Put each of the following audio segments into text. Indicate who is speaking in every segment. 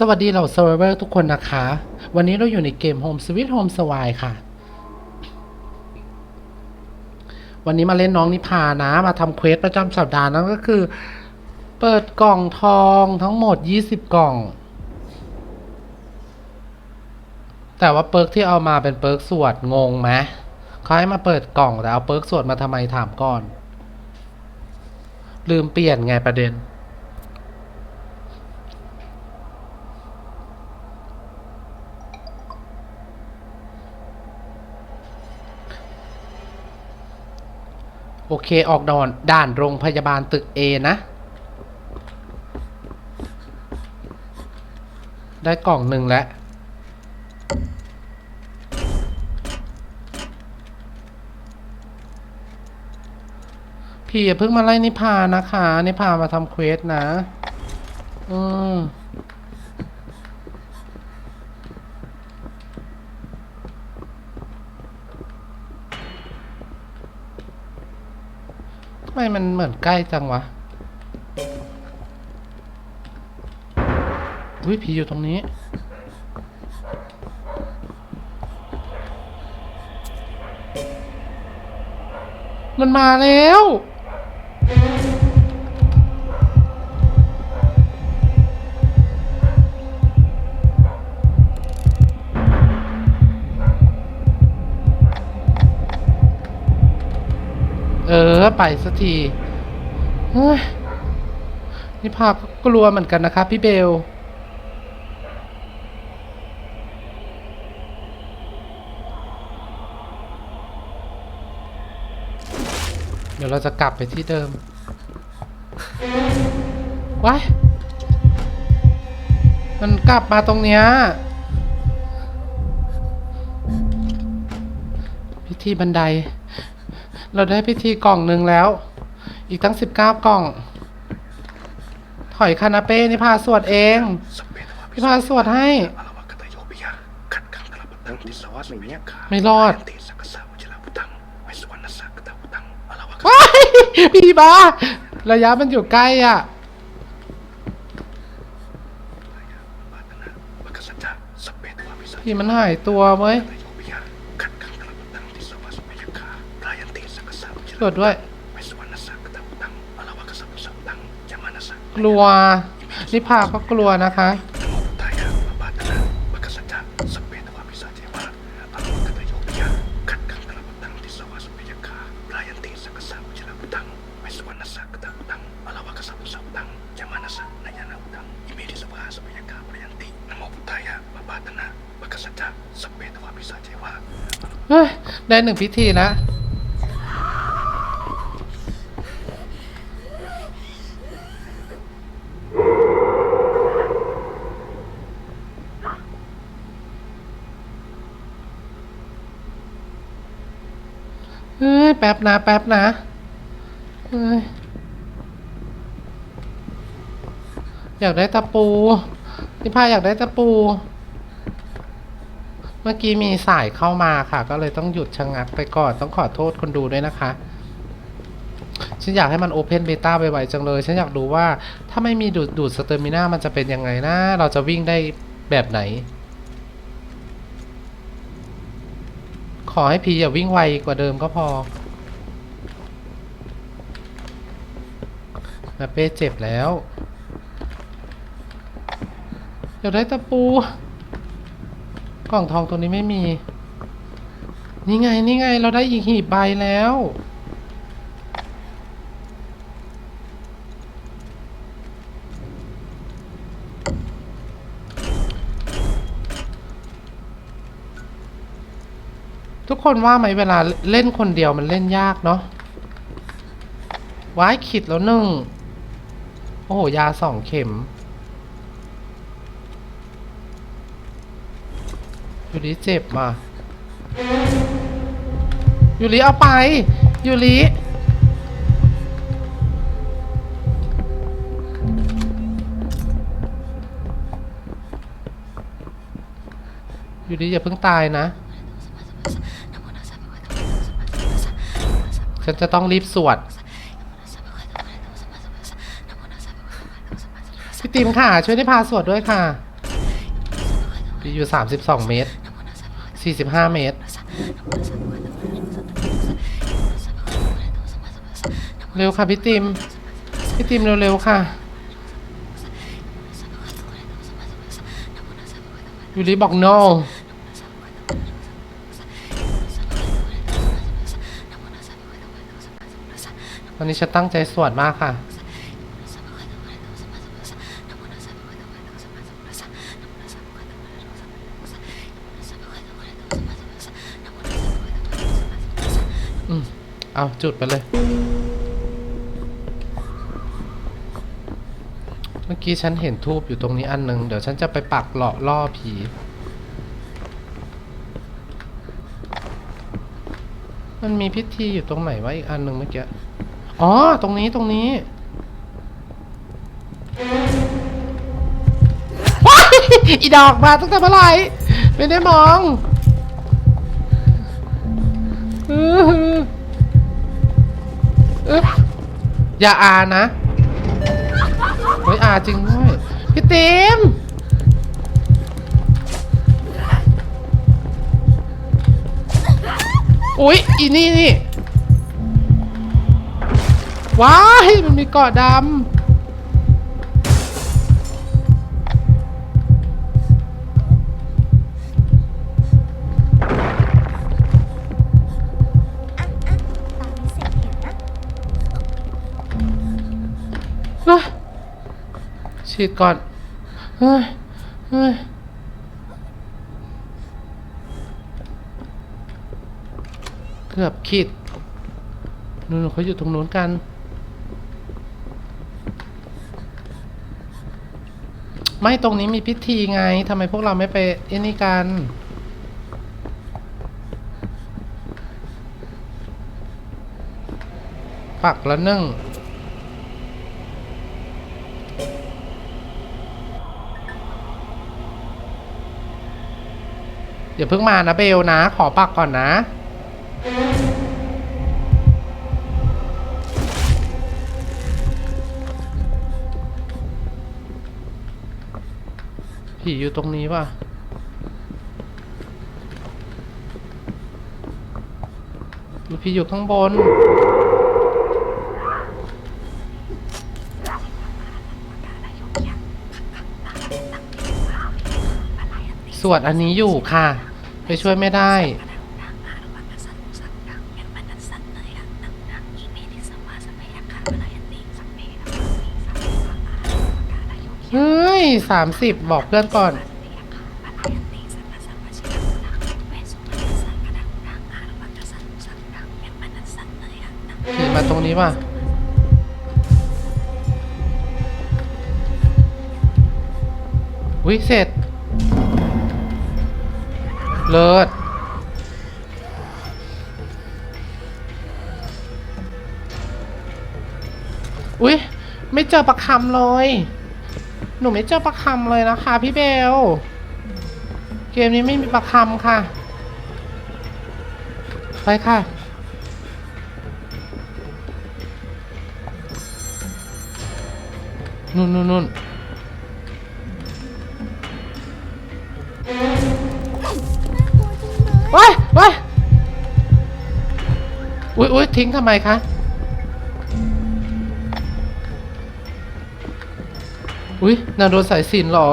Speaker 1: สวัสดีเหล่า Survivor ทุกคนนะคะ วันนี้เราอยู่ในเกม Home Sweet Home s w i ค่ะ วันนี้มาเล่นน้องนิพานะ มาทำเควสประจำสัปดาห์นั่นก็คือ เปิดกล่องทองทั้งหมด 20 กล่อง แต่ว่าเปิร์กที่เอามาเป็นเปิร์กสวดงงไหมเขาให้มาเปิดกล่องแต่เอาเปิร์กสวดมาทำไมถามก่อน ลืมเปลี่ยนไงประเด็น โอเคออกดอนด่านโรงพยาบาลตึก A นะ ได้กล่องหนึ่งแล้ว พี่อย่าเพิ่งมาไล่นิพานะคะ นิพามาทำเควสนะ อืม มมันเหมือนใกล้จังวะ อุ้ยผีอยู่ตรงนี้มันมาแล้ว เออ ไปสักทีนี่ภาพก็กลัวเหมือนกันนะครับพี่เบล เดี๋ยวเราจะกลับไปที่เดิม ว้าย มันกลับมาตรงเนี้ยพิธีบันได เราได้พิธีกล่องหนึ่งแล้ว อีกตั้งสิบเก้ากล่อง ถอยคานาเป้นี่พาสวดเอง พี่พาสวดให้ ไม่รอด
Speaker 2: ว้า
Speaker 1: ยพี่บาระยะมันอยู่ใกล้อะ
Speaker 2: พี่มั
Speaker 1: นหายตัวเว้ย
Speaker 2: ตโยปิยะขัดขังตลปัตตังติสวัสมิยขารายันติสั กกะสาวจิ
Speaker 1: ตรวจด้วย
Speaker 2: ไวสวรรณสักกตาพุตังอารวากสัพพสัพตังยามานศัก
Speaker 1: กลัวนิพาก็กลัวนะคะ
Speaker 2: นโมพุทธายะปาตนาวัคสัจจะสัพเพทวามิสัจเจวะอารวากตโยปิยะขัดขังตลปัตตังติสวัสมิยขารายันะตาพุตังอารวากสัพพสัพตังยามานะสักนายานาพุตังอิเมติสภาสมิยขารายันตินโมพุทธายะปาตนาวัคสัจจะสัพเพทวามิสัจเจวะ
Speaker 1: เฮ้ย ได้หนึ่งพิธีแล้ว เฮ้ย แป๊บนะ แป๊บนะ เฮ้ย อยากได้ตะปูนิพาอยากได้ตะปู เมื่อกี้มีสายเข้ามาค่ะ ก็เลยต้องหยุดชะงักไปก่อน ต้องขอโทษคนดูด้วยนะคะ ฉันอยากให้มันโอเพนเบต้าไวๆจังเลย ฉันอยากดูว่าถ้าไม่มีดูดดูดสเตอร์มิน่ามันจะเป็นยังไงนะ เราจะวิ่งได้แบบไหน อให้พีอย่าวิ่งไวกว่าเดิมก็พอแม่เป้เจ็บแล้วเดี๋ยวได้ตะปู กล่องทองตัวนี้ไม่มี นี่ไง นี่ไง เราได้อีกหีบใบแล้ว ทุกคนว่าไหมเวลาเล่นคนเดียวมันเล่นยากเนาะว้ายขิดแล้วหนึ่ง โอ้โห ยาสองเข็ม ยูริเจ็บมา ยูริเอาไป ยูริยูริอย่าเพิ่งตายนะ ฉันจะต้องรีบสวดพี่ติมค่ะ ช่วยได้พาสวดด้วยค่ะ อยู่สามสิบสองเมตรสี่สิบห้าเมตร เร็วค่ะพี่ติม พี่ติมเร็วๆค่ะยูริบอก no วันนี้ฉันตั้งใจสวดมากค่ะ อืม เอาจุดไปเลย เมื่อกี้ฉันเห็นทูบอยู่ตรงนี้อันหนึ่งเดี๋ยวฉันจะไปปักหล่อล่อผีมันมีพิธีอยู่ตรงไหนวะอีกอันหนึ่งเมื่อกี้ อ๋อ ตรงนี้ตรงนี้อีดอกมาตั้งแต่เมื่อไหร่ไม่ได้มองอื้อหือออย่าอานะเฮ้ยอาจริงด้วยพี่ต็มอุ๊ยอีนี่นี่ ว้ายมันมีเกาะดำเฮ้ยฉีดก่อน เฮ้ย เฮ้ยเกือบขีดนู่นๆเขาอยู่ตรงนู้นกัน ไม่ตรงนี้มีพิธีไงทำไมพวกเราไม่ไปไอ้นี่กัน ปักแล้วนึ่งอย่าเพิ่งมานะเบลนะ ขอปักก่อนนะ ผีอยู่ตรงนี้ป่ะหรือผีอยู่ข้างบน สวดอันนี้อยู่ค่ะ ไปช่วยไม่ได้ เฮ้ย สามสิบบอกเพื่อนก่อนผีมาตรงนี้ป่ะวิเสร็จ เลิศอุ๊ยไม่เจอประคำเลย หนูไม่เจอประคำเลยนะคะ พี่เบล เกมนี้ไม่มีประคำค่ะ ไปค่ะนู่นนู่นนู่นว้ายว้ายอุ๊ยอุ๊ยทิ้งทำไมคะ อุ๊ยนางโดนสายสินเหรอ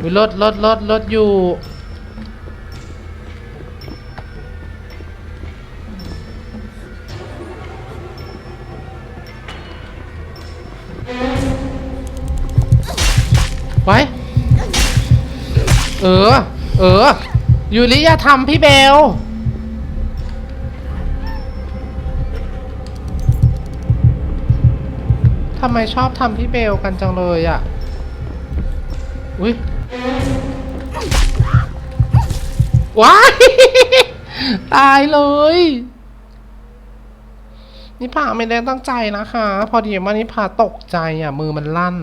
Speaker 1: อุ๊ยรถรถรถรถอยู่ ไว้ เออ เออ ยูริยาทำพี่เบลทำไมชอบทำพี่เบลกันจังเลยอะ อุ้ยว้ายตายเลย นิพาไม่ได้ตั้งใจนะคะ พอดีว่านิพาตกใจอะ มือมันลั่น